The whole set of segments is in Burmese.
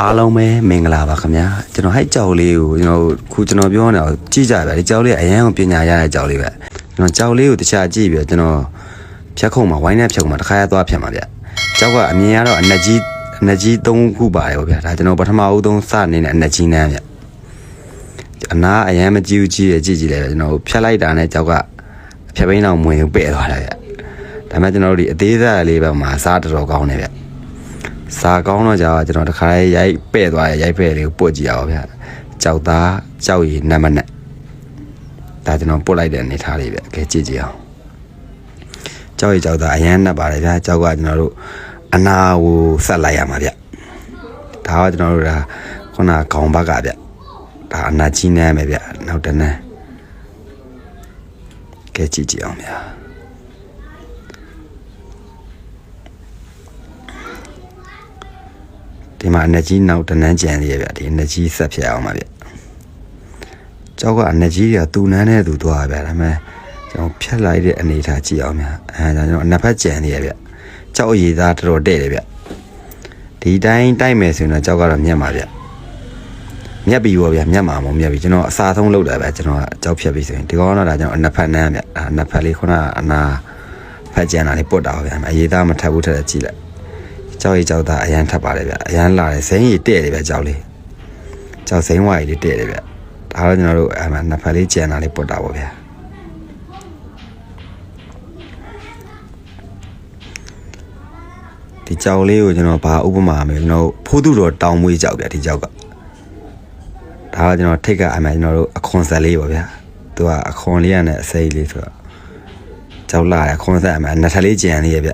အားလုံးပဲမင်္ဂလာပါခင်ဗျာကျွန်တော်ဟိုက်ကြောက်လေးကိုကျွန်တော်ခုကျွန်တော်ပြောနေတာကိုကြည့်ကြပါဒီကြောက်လေးအရန်ကိုပညာရတဲ့ကြောက်လေးပဲကျွန်တော်ကြောက်လေးကိုတခြားကြည့်ပြီးတော့ကျွန်တော်ဖြတ်ခုံမှာဝိုင်းနဲ့ဖြတ်ခုံမှာတစ်ခါရသွားဖြတ်မှာဗျကြောက်ကအမြင်ကတော့အနက်ကြီးအနက်ကြီး၃ခုပါတယ်ဗျာဒါကျွန်တော်ပထမဦးဆုံးစနေတဲ့အနက်ကြီးနန်းဗျအနာအရန်မကြည့်ဘူးကြည့်ရကြည့်ကြည့်လိုက်ပဲကျွန်တော်ဖြတ်လိုက်တာနဲ့ကြောက်ကဖြတ်ပိန်းအောင်မဝင်ဘူးပဲ့သွားတယ်ဗျဒါပေမဲ့ကျွန်တော်တို့ဒီအသေးစားလေးပဲမှာစားတော်တော်ကောင်းတယ်ဗျ စာကောင်းတော့ကြာကျွန်တော်တခါလေးရိုက်ပဲ့သွားရရိုက်ပဲ့လေးကိုပုတ်ကြည့်အောင်ဗျကြောက်သားကြောက်ရည်နံမနဲ့ဒါကျွန်တော်ပုတ်လိုက်တဲ့အနေထားလေးဗျကဲကြည့်ကြည့်အောင်ကြောက်ရည်ကြောက်သားအရန်နှက်ပါတယ်ဗျာကြောက်ကကျွန်တော်တို့အနာကိုဆက်လိုက်ရမှာဗျဒါကကျွန်တော်တို့ဒါခုနခေါင်းဘက်ကဗျဒါအနာကြီးနေမယ်ဗျနောက်တန်းနဲ့ကဲကြည့်ကြည့်အောင်ဗျာ ဒီမှာ energy နောက်တနန်းကြံလေးရဗျဒီ energy ဆက်ဖြစ်အောင်ပါဗျကျောက်က energy တွေကတူနန်းနဲ့တူသွားဗျဒါပေမဲ့ကျွန်တော်ဖြတ်လိုက်တဲ့အနေထားကြည့်အောင်ဗျအဲဒါကျွန်တော်နှစ်ဖက်ကြံလေးရဗျကျောက်အရည်သားတော်တော်တဲ့တယ်ဗျဒီတိုင်းတိုက်မယ်ဆိုရင်တော့ကျောက်ကတော့မြတ်ပါဗျမြတ်ပြီပေါ့ဗျမြတ်မှာမဟုတ်မြတ်ပြီကျွန်တော်အစာဆုံးလုပ်တာဗျကျွန်တော်ကကြောက်ဖြတ်ပြီဆိုရင်ဒီကောင်ကတော့ဒါကျွန်တော်နှစ်ဖက်နန်းဗျအဲနှစ်ဖက်လေးခုနကအနာဖက်ကြံတာလေးပုတ်တာဗျအရည်သားမထပ်ဘူးထက်ကြည့်လိုက် ကြောက်ရီကြောက်သားအရန်ထပ်ပါတယ်ဗျအရန်လာတယ်ဇိမ်းရီတဲ့တယ်ဗျကြောက်လေးကြောက်ဇိမ်းဝါရီလေးတဲ့တယ်ဗျဒါတော့ကျွန်တော်တို့အမှနှစ်ဖက်လေးကြံတာလေးပုတ်တာပေါ့ဗျာဒီကြောက်လေးကိုကျွန်တော်ဘာဥပမာမယ်ကျွန်တော်ဖိုးသူတော်တောင်မွေးကြောက်ဗျဒီကြောက်ကဒါကကျွန်တော်ထိတ်ကအမှကျွန်တော်တို့အခွန်ဆက်လေးပေါ့ဗျာသူကအခွန်လေးရနဲ့အစိမ်းလေးဆိုတော့ကြောက်လာတယ်အခွန်ဆက်အမှနှစ်ထပ်လေးကြံလေးရဗျ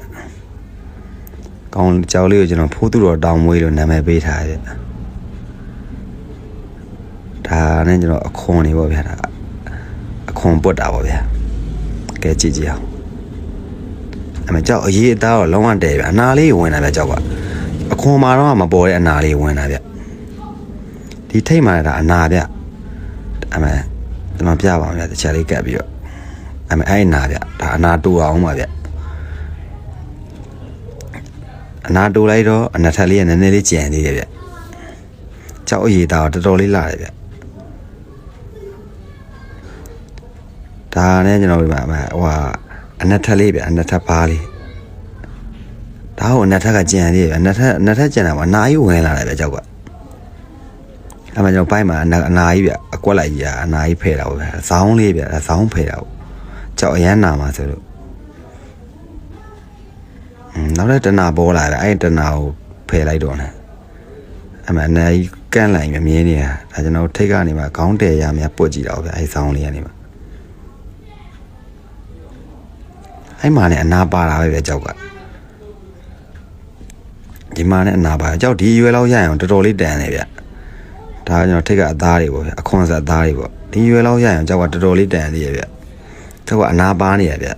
ကောင်းကြောက်လေးကိုကျွန်တော်ဖိုးသူတော်တောင်မွေးလို့နာမည်ပေးထားတယ်ဗျဒါနဲ့ကျွန်တော်အခွန်နေပေါ့ဗျာဒါအခွန်ပွတ်တာပေါ့ဗျာကဲကြည့်ကြည့်အောင်အမကြောက်အရေးအသားတော့လုံးဝတဲ့ဗျာအနာလေးဝင်တာဗျာကြောက်ကအခွန်မှာတော့မပေါ်တဲ့အနာလေးဝင်တာဗျာဒီထိတ်မှာဒါအနာဗျာအမကျွန်တော်ပြပါအောင်ဗျာတခြားလေးကပ်ပြီးတော့အမအဲ့အနာဗျာဒါအနာတူအောင်ပါဗျာ အနာတိုးလိုက်တော့အနက်ထက်လေးကနည်းနည်းလေးကြံသေးတယ်ဗျ။ကြောက်အရေးသားတော်တော်လေးလာတယ်ဗျ။ဒါနဲ့ကျွန်တော်ဒီမှာဟိုဟာအနက်ထက်လေးဗျအနက်ထက်ပါလေး။ဒါကိုအနက်ထက်ကကြံသေးတယ်ဗျအနက်ထက်အနက်ထက်ကြံတာကအနာကြီးဝင်လာတယ်ဗျကြောက်က။အဲ့မှာကျွန်တော်ပိုင်းမှာအနာအနာကြီးဗျအကွက်လိုက်ကြီးကအနာကြီးဖဲတာပေါ့ဗျ။ဇောင်းလေးဗျဇောင်းဖဲတာပေါ့။ကြောက်အရမ်းနာမှာဆိုလို့อืม နောက်တဲ့တနာပေါ်လာတယ်အဲ့ဒီတနာကိုဖယ်လိုက်တော့ねအမှန်နဲ့ကန့်လိုက်မြမြင်းနေတာဒါကျွန်တော်ထိတ်ကနေမှခေါင်းတယ်ရမြပုတ်ကြည့်တော့ဗျအဲ့ဆောင်းလေးကနေမှအဲ့မှာနဲ့အနာပါတာပဲဗျကြောက်ကဒီမှာနဲ့အနာပါကြောက်ဒီရွယ်လောက်ရရင်တော်တော်လေးတန်တယ်ဗျဒါကကျွန်တော်ထိတ်ကအသားတွေပေါ့ဗျအခွန်ဆက်အသားတွေပေါ့ဒီရွယ်လောက်ရရင်ကြောက်ကတော်တော်လေးတန်သေးရဲ့ဗျကြောက်ကအနာပါနေရဗျ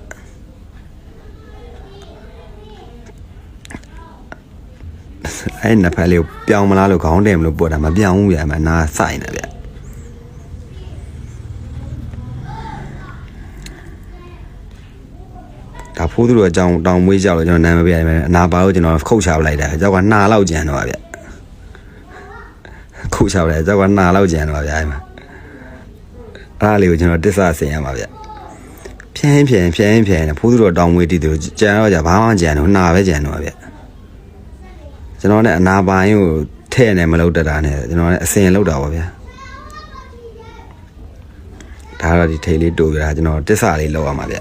အဲ့နှစ်ဖက်လေးကိုပြောင်းမလားလို့ခေါင်းတယ်မလို့ပို့တာမပြောင်းဘူးဗျာမနာဆိုင်နေဗျာဒါဖိုးသူတို့အကြောင်းတောင်မွေးကြောက်လို့ကျွန်တော်နာမပြရတယ်အနာပါလို့ကျွန်တော်ခုတ်ချပလိုက်တာအကြောက်ကနှာလောက်ကြံတော့ဗျာခုတ်ချပလိုက်အကြောက်ကနှာလောက်ကြံတော့ဗျာအဲ့မှာအဲ့ဒါလေးကိုကျွန်တော်တစ္ဆာဆင်ရမှာဗျာဖြင်းဖြင်းဖြင်းဖြင်းဖိုးသူတို့တောင်မွေးတည်သူကြံတော့ကြဘာမှကြံတော့နှာပဲကြံတော့ဗျာ ကျွန်တော်နဲ့အနာပိုင်းကိုထဲ့နေမလုပ်တတ်တာနဲ့ကျွန်တော်နဲ့အစင်လောက်တာပါဗျာဒါတော့ဒီထိတ်လေးတူကြတာကျွန်တော်တစ္ဆာလေးလောက်ရမှာဗျ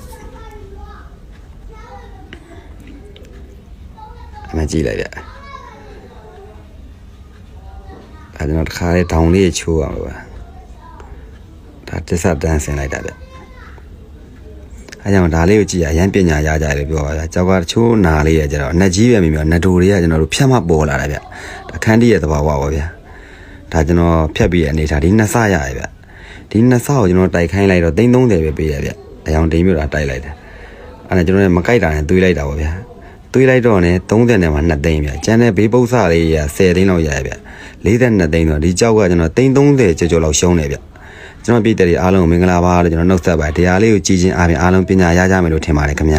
အမကြည့်လိုက်ဗျအဲကျွန်တော်တစ်ခါလေးတောင်လေးချိုးအောင်ဗျဒါတစ္ဆာတန်းဆင်လိုက်တာဗျ အဲကြောင့်ဒါလေးကိုကြည့်ရအရန်ပညာရကြတယ်ပြောပါဗျာကြောက်ကတချိုးနာလေးရကြတော့နက်ကြီးပဲမြင်မြင်နက်တူတွေကကျွန်တော်တို့ဖြတ်မှပေါ်လာတယ်ဗျအခန်းတီးရဲ့သဘာဝပါဗျာဒါကျွန်တော်ဖြတ်ပြီးတဲ့အနေထားဒီနှစ်ဆရရဗျဒီနှစ်ဆကိုကျွန်တော်တိုက်ခိုင်းလိုက်တော့330ပဲပေးရဗျအယောင်တိမ်မြို့တာတိုက်လိုက်တယ်အဲ့ဒါကျွန်တော်လည်းမကြိုက်တာနဲ့တွေးလိုက်တာပါဗျာတွေးလိုက်တော့ね30နဲ့မှ2သိန်းဗျကျန်တဲ့ဘေးပု္ပ္ပစာလေးရ10သိန်းလောက်ရရဗျ42သိန်းဆိုတော့ဒီကြောက်ကကျွန်တော်330ကျော်ကျော်လောက်ရှုံးတယ်ဗျ ကျွန်တော်ပြည်တဲ့အားလုံးကိုမင်္ဂလာပါလို့ကျွန်တော်နှုတ်ဆက်ပါတယ်တရားလေးကိုကြည်ချင်းအားဖြင့်အားလုံးပညာရကြမယ်လို့ထင်ပါတယ်ခင်ဗျာ